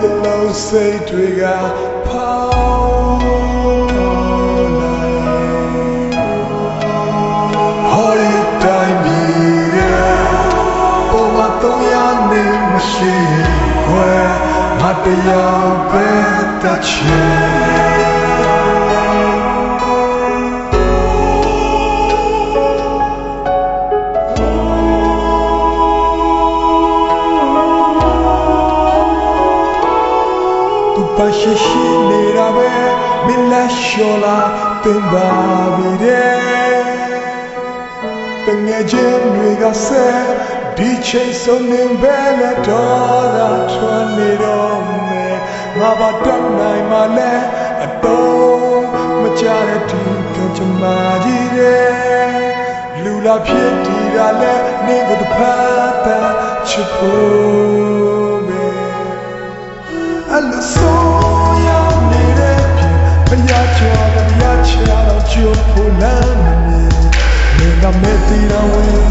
သလုံးစိတ်တွေကဖောင်းလိုက်ဟောဒီတိုင်းပြည်ရဲ့ပုံမတော့ရနေမရှိခွဲမတရားပဲတချင် ရှိရှိနေတာပဲမင်းလက်လျှော်လာတင်ပါပြီတဲ့တငယ်ချင်းတွေကဆက်ဒီချိန်ဆုံးနေပဲလက်တော်သာထွက်နေတော့မယ်ငါဘာတတ်နိုင်မှလဲအတော့မကြတဲ့ဒီကကြမ္မာကြီးတဲ့လူလာဖြစ်ဒီကလည်းနေကိုတဖတ်တာချစ်ဖို့ feet I went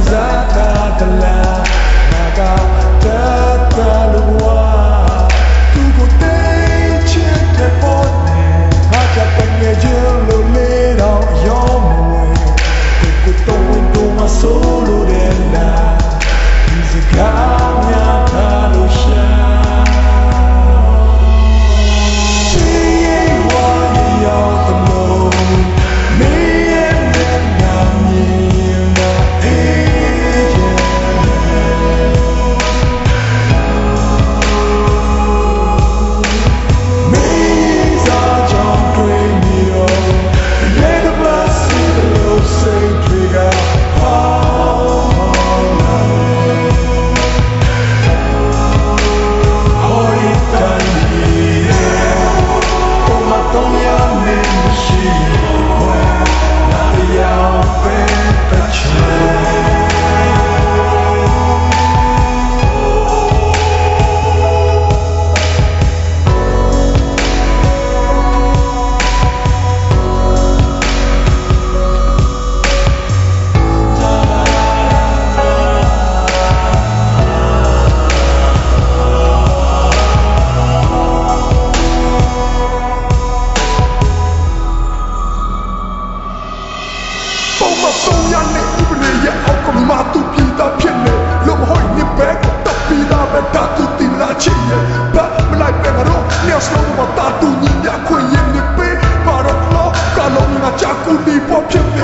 Only one can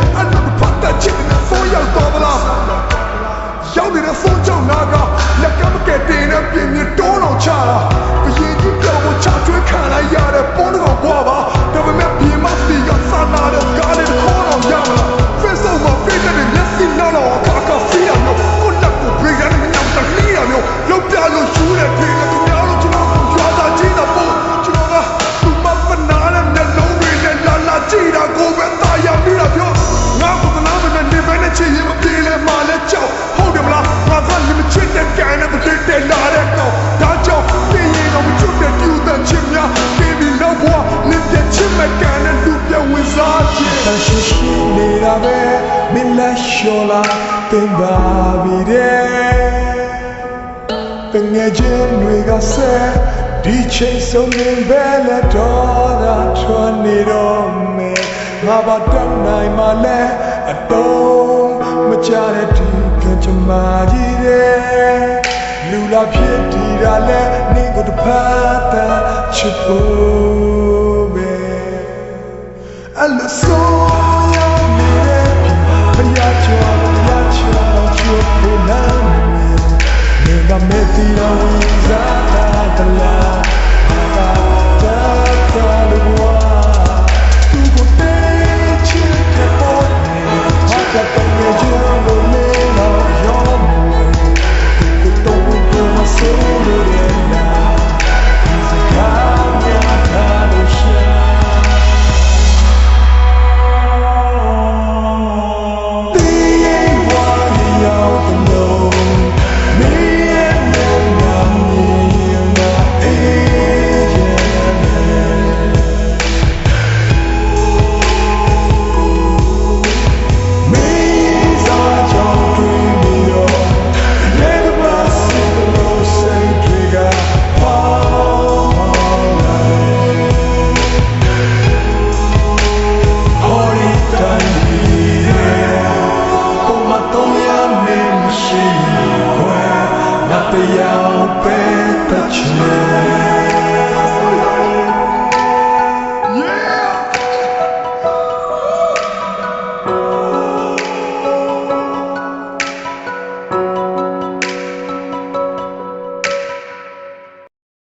နေတာပဲမင်းလက်လျှော်လာတင်ပါပြီတဲ့တငယ်ချင်းတွေကဆက်ဒီချိန်ဆုံးနေပဲလက်တော်သာထွက်နေတော့မယ်ငါဘာတတ်နိုင်မှလဲအတော့မကြတဲ့ဒီကကြမကြီးတဲ့လူလာဖြစ်ဒီတာလဲနင်းကိုတဖတ်တာချစ်ဖို့